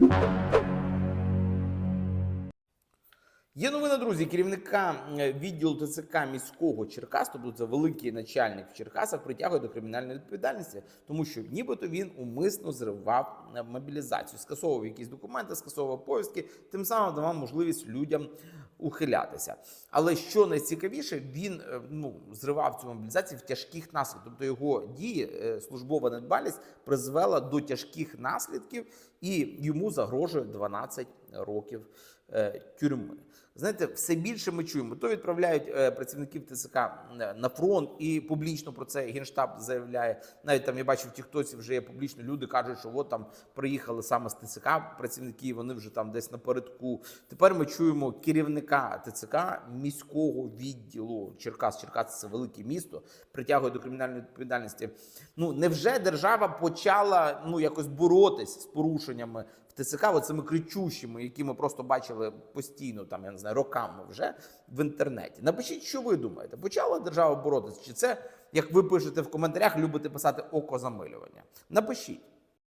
Música Є новина, друзі, керівника відділу ТЦК міського Черкас, тобто це великий начальник в Черкасах, притягує до кримінальної відповідальності, тому що нібито він умисно зривав е, мобілізацію, скасовував якісь документи, скасовував повістки, тим самим давав можливість людям ухилятися. Але що найцікавіше, він е, ну зривав цю мобілізацію в тяжких наслідках. Тобто його дії, е, службова недбалість призвела до тяжких наслідків, і йому загрожує 12 років е, тюрми. Знаєте, все більше ми чуємо. То відправляють е, працівників ТЦК е, на фронт, і публічно про це генштаб заявляє. Навіть там я бачив в Тіктоці вже є публічно люди кажуть, що от там приїхали саме з ТЦК працівники, вони вже там десь напередку. Тепер ми чуємо керівника ТЦК міського відділу Черкас. Черкас це велике місто, притягує до кримінальної відповідальності. Ну невже держава почала ну якось боротись з порушеннями в ТЦК, оцими кричущими, які ми просто бачили постійно, там я не знаю, роками вже в інтернеті. Напишіть, що ви думаєте, почала держава боротися? Чи це, як ви пишете в коментарях, любите писати око замилювання? Напишіть.